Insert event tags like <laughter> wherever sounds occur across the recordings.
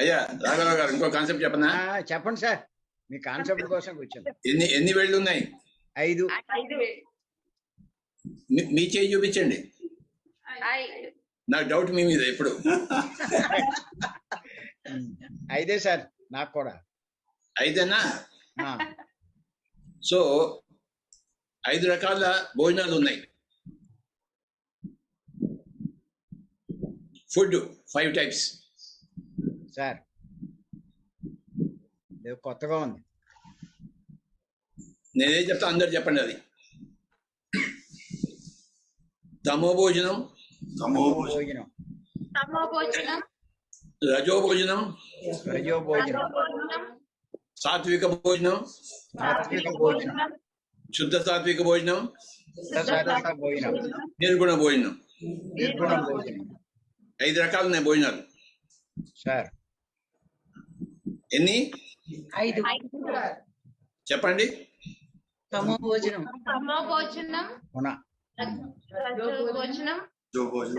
అయ్యా రాఘవరావు గారు ఇంకో కాన్సెప్ట్ చెప్పనా? ఆ, చెప్పండి సార్. మీ కాన్సెప్ట్ కోసం కూర్చోండి ఎన్ని ఎన్ని వేళ్ళు ఉన్నాయి ఐదు. మీ- చేయి చూపించండి. నాకు డౌట్ మీ మీద ఎప్పుడు. <laughs> ఐదే సార్ నాకు కూడా. అయితేనా ఆ, సో ఐదు రకాల భోజనాలు ఉన్నాయి. Food five types sir. ఇది కొత్తగా ఉంది. నేనేం చెప్తా అందరు చెప్పండి అది. తమో భోజనం. తమో భోజనం. తమో భోజనం. రజో భోజనం. రజో భోజనం. సాత్విక భోజనం. సాత్విక భోజనం. శుద్ధ సాత్విక భోజనం. సాత్విక భోజనం. నిర్గుణ భోజనం. నిర్గుణ భోజనం. ఐదు రకాలు ఉన్నాయి భోజనాలు. సార్. ఎన్ని? ఐదు. చెప్పండి. భోజనం.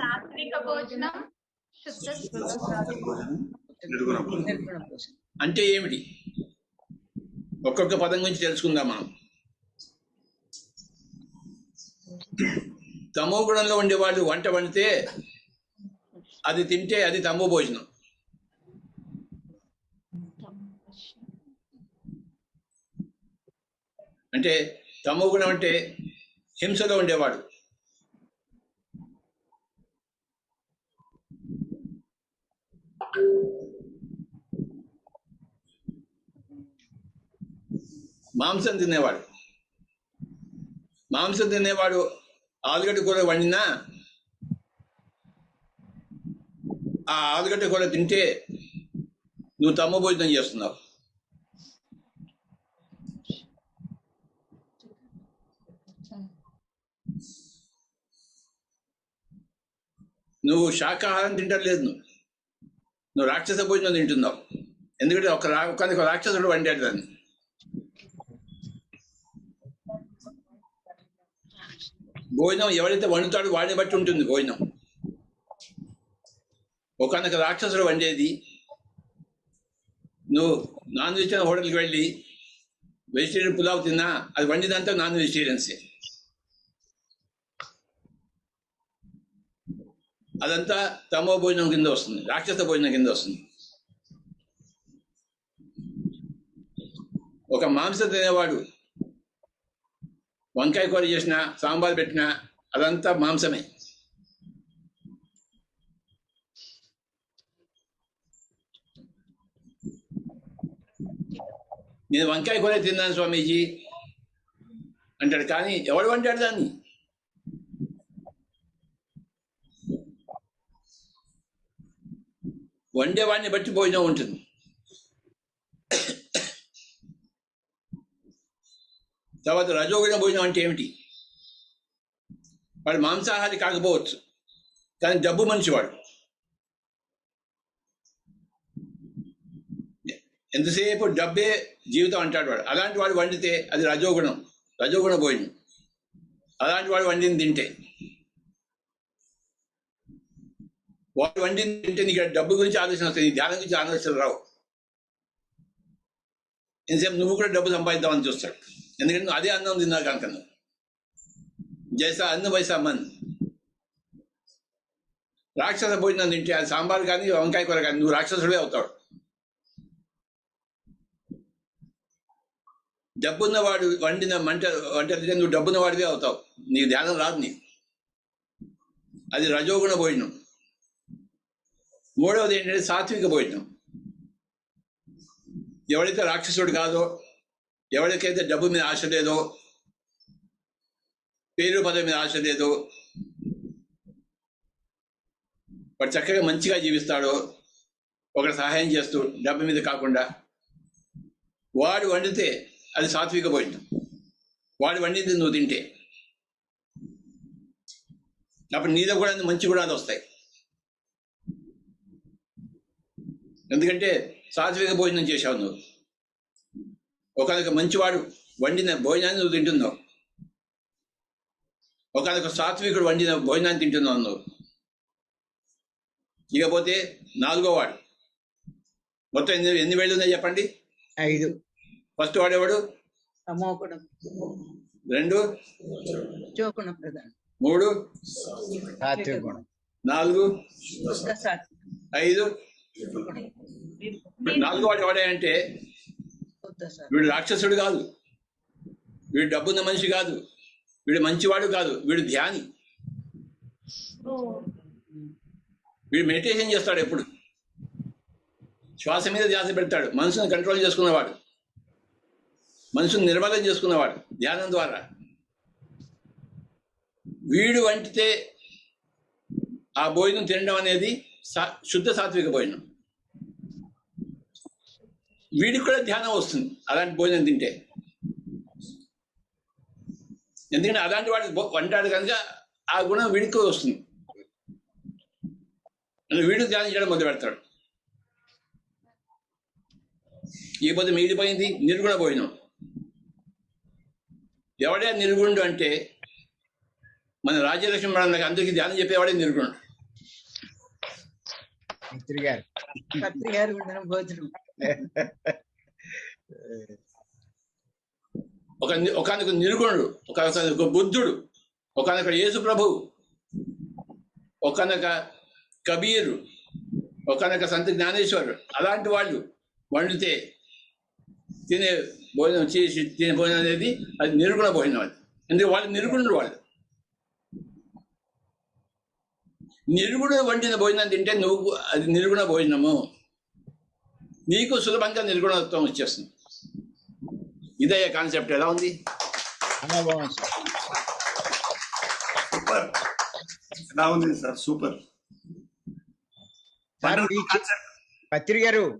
సాత్విక భోజనం. అంటే ఏమిటి? ఒక్కొక్క పదం గురించి తెలుసుకుందాం మనం తమో గుణంలో ఉండేవాళ్ళు వంట వండితే అది తింటే అది తమో భోజనం. అంటే తమో గుణం అంటే హింసలో ఉండేవాడు. మాంసం తినేవాడు. మాంసం తినేవాడు ఆలుగడ్డ కూర వండినా ఆ ఆలుగడ్డ కూర తింటే నువ్వు తమ్మ భోజనం చేస్తున్నావు. నువ్వు శాకాహారం తింటలేదు నువ్వు. నువ్వు రాక్షస భోజనం తింటున్నావు. ఎందుకంటే ఒక రా ఒక రాక్షసుడు వండాడు దాన్ని. భోజనం ఎవరైతే వండుతాడో వాడిని బట్టి ఉంటుంది భోజనం. ఒకనొక రాక్షసుడు వండేది నువ్వు నాన్ వెజిటేరియన్ హోటల్కి వెళ్ళి వెజిటేరియన్ పులావ్ తిన్నా అది వండినంత నాన్ వెజిటేరియన్సే. అదంతా తమో భోజనం కింద వస్తుంది. రాక్షస భోజనం కింద వస్తుంది. ఒక మాంసం తినేవాడు వంకాయ కూర చేసిన సాంబార్ పెట్టినా అదంతా మాంసమే. నేను వంకాయ కూర తిన్నాను స్వామీజీ అంటాడు. కానీ ఎవడు వంటాడు దాన్ని? వండేవాడిని బట్టి భోజనం ఉంటుంది. తర్వాత రజోగుణ భోజనం అంటే ఏమిటి? వాడు మాంసాహారి కాకపోవచ్చు కానీ డబ్బు మనిషివాడు. ఎంతసేపు డబ్బే జీవితం అంటాడు వాడు. అలాంటి వాడు వండితే అది రజోగుణం రజోగుణ భోజనం. అలాంటి వాడు వండింది తింటే. వాడు వండింది తింటే నీకు డబ్బు గురించి ఆలోచన వస్తుంది నీ ధ్యానం గురించి ఆలోచన రావు. ఎంతసేపు నువ్వు కూడా డబ్బు సంపాదిద్దామని చూస్తాడు. ఎందుకంటే నువ్వు అదే అన్నం తిన్నావు కనుక నువ్వు. జైసా అన్న వైసా మన్ రాక్షస భోజనం తింటే అది సాంబార్ కానీ వంకాయ కూర కానీ నువ్వు రాక్షసుడే అవుతావు. డబ్బున్నవాడు వండిన మంట వంట తింటే నువ్వు డబ్బున్న వాడివే అవుతావు. నీకు ధ్యానం రాదు నీకు. అది రజోగుణ భోజనం. మూడవది ఏంటంటే సాత్విక భోజనం. ఎవడైతే రాక్షసుడు కాదో ఎవరికైతే డబ్బు మీద ఆశ లేదో పేరు పదవి మీద ఆశ లేదో వాడు చక్కగా మంచిగా జీవిస్తాడో ఒకరు సహాయం చేస్తూ డబ్బు మీద కాకుండా వాడు వండితే అది సాత్విక భోజనం. వాడు వండింది నువ్వు తింటే. అప్పుడు నీలో కూడా మంచి గుణాలు వస్తాయి. ఎందుకంటే సాత్విక భోజనం చేశావు నువ్వు. ఒకనొక మంచివాడు వండిన భోజనాన్ని నువ్వు తింటున్నావు. ఒకనొక సాత్వికుడు వండిన భోజనాన్ని తింటున్నావు నువ్వు. ఇకపోతే నాలుగో వాడు. మొత్తం ఎన్ని ఎన్ని వేళ్ళు ఉన్నాయి చెప్పండి? ఐదు. ఫస్ట్ వాడేవాడు రెండు. మూడు. నాలుగు. ఐదు. నాలుగు వాడు వాడే అంటే వీడు రాక్షసుడు కాదు. వీడు డబ్బున్న మనిషి కాదు. వీడు మంచివాడు కాదు. వీడు ధ్యాని. వీడు మెడిటేషన్ చేస్తాడు ఎప్పుడు. శ్వాస మీద ధ్యాస పెడతాడు. మనసును కంట్రోల్ చేసుకున్నవాడు. మనసును నిర్మలం చేసుకున్నవాడు ధ్యానం ద్వారా. వీడు వంటితే ఆ భోజనం తినడం అనేది శుద్ధ సాత్విక భోజనం. వీడికి కూడా ధ్యానం వస్తుంది అలాంటి భోజనం తింటే. ఎందుకంటే అలాంటి వాడికి వంటాడు కనుక ఆ గుణం వీడికి వస్తుంది. వీడు ధ్యానం చేయడం మొదలు పెడతాడు. ఈ పొద్దు మిగిలిపోయింది నిర్గుణ భోజనం. ఎవడే నిర్గుణుడు అంటే మన రాజ్యలక్ష్మి అందరికీ ధ్యానం చెప్పేవాడే నిర్గుణుడు. మిత్రి గారు. పత్రి గారు వండిన భోజనం. ఒక ఒకనొక నిర్గుణుడు ఒక ఒక బుద్ధుడు ఒకనొక యేసు ప్రభు ఒకనొక కబీరు ఒకనొక సంత జ్ఞానేశ్వరుడు. అలాంటి వాళ్ళు వండితే తినే భోజనం చేసి తినే భోజనం అనేది అది నిర్గుణ భోజనం అది. ఎందుకంటే వాళ్ళు నిర్గుణుడు వాళ్ళు. నిర్గుణ వండిన భోజనం తింటే నువ్వు అది నిర్గుణ భోజనము. నీకు సులభంగా నిర్గుణత్వం వచ్చేస్తుంది. ఇదే కాన్సెప్ట్ ఎలా ఉంది? సూపర్. ఎలా ఉంది సార్? సూపర్. పత్రి గారు